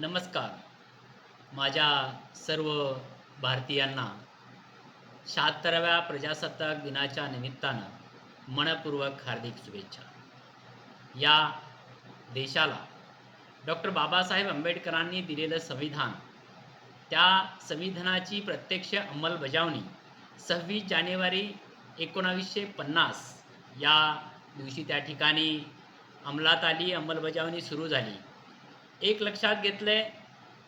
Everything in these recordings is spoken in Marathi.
नमस्कार. माझ्या सर्व भारतीयांना शहात्तराव्या प्रजासत्ताक दिनाच्या निमित्तानं मनपूर्वक हार्दिक शुभेच्छा. या देशाला डॉक्टर बाबासाहेब आंबेडकरांनी दिलेलं संविधान त्या संविधानाची प्रत्यक्ष अंमलबजावणी सव्वीस जानेवारी एकोणावीसशे पन्नास या दिवशी त्या ठिकाणी अंमलात आली अंमलबजावणी सुरू झाली. एक लक्षात घेतलंय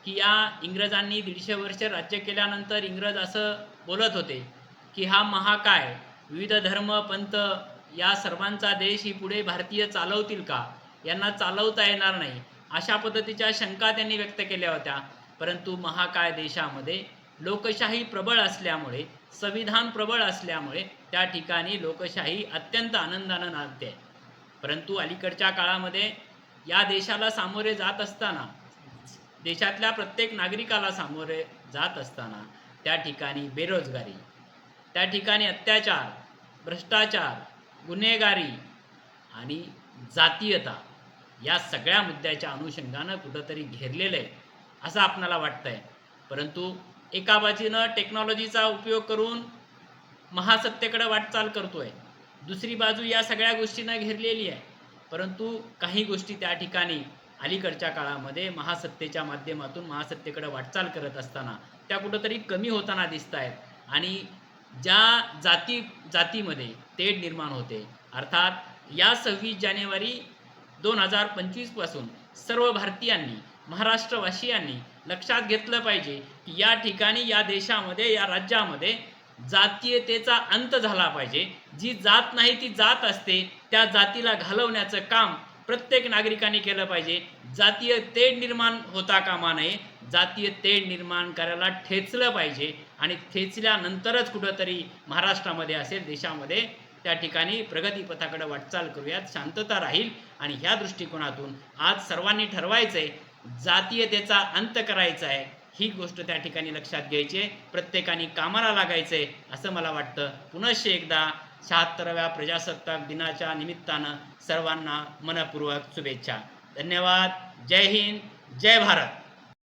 की या इंग्रजांनी दीडशे वर्ष राज्य केल्यानंतर इंग्रज असं बोलत होते की हा महाकाय विविध धर्म पंथ या सर्वांचा देश ही पुढे भारतीय चालवतील का? यांना चालवता येणार नाही. अशा पद्धतीच्या शंका त्यांनी व्यक्त केल्या होत्या. परंतु महाकाय देशामध्ये लोकशाही प्रबळ असल्यामुळे संविधान प्रबळ असल्यामुळे त्या ठिकाणी लोकशाही अत्यंत आनंदानं नांदते. परंतु अलीकडच्या काळामध्ये या देशाला सामोरे जात असताना देशातल्या प्रत्येक नागरिकाला सामोरे जात असताना त्या ठिकाणी बेरोजगारी त्या ठिकाणी अत्याचार भ्रष्टाचार गुन्हेगारी आणि जातीयता या सगळ्या मुद्द्याच्या अनुषंगानं कुठंतरी घेरलेलं आहे असं आपणाला वाटतंय. परंतु एका बाजूनं टेक्नॉलॉजीचा उपयोग करून महासत्तेकडे वाटचाल करतोय दुसरी बाजू या सगळ्या गोष्टींना घेरलेली आहे. परंतु काही गोष्टी त्या ठिकाणी अलीकडच्या काळामध्ये महासत्तेच्या माध्यमातून महासत्तेकडे वाटचाल करत असताना त्या कुठंतरी कमी होताना दिसत आहेत आणि ज्या जाती जातीमध्ये तेढ निर्माण होते अर्थात या सव्वीस जानेवारी दोन हजार पंचवीसपासून सर्व भारतीयांनी महाराष्ट्रवासियांनी लक्षात घेतलं पाहिजे की या ठिकाणी या देशामध्ये या राज्यामध्ये जातीयतेचा अंत झाला पाहिजे. जी जात नाही ती जात असते. त्या जातीला घालवण्याचं काम प्रत्येक नागरिकाने केलं पाहिजे. जातीय तेढ निर्माण होता कामा नये. जातीय तेढ निर्माण करायला ठेचलं पाहिजे. आणि ठेचल्यानंतरच कुठंतरी महाराष्ट्रामध्ये असेल देशामध्ये त्या ठिकाणी प्रगतीपथाकडे वाटचाल करूयात. शांतता राहील. आणि ह्या दृष्टिकोनातून आज सर्वांनी ठरवायचं आहे जातीयतेचा अंत करायचा आहे ही गोष्ट त्या ठिकाणी लक्षात घ्यायची. प्रत्येकाने कामाला लागायचंय असं मला वाटतं. पुनश्च एकदा शहात्तराव्या प्रजासत्ताक दिनाच्या निमित्तानं सर्वांना मनपूर्वक शुभेच्छा. धन्यवाद. जय हिंद. जय भारत.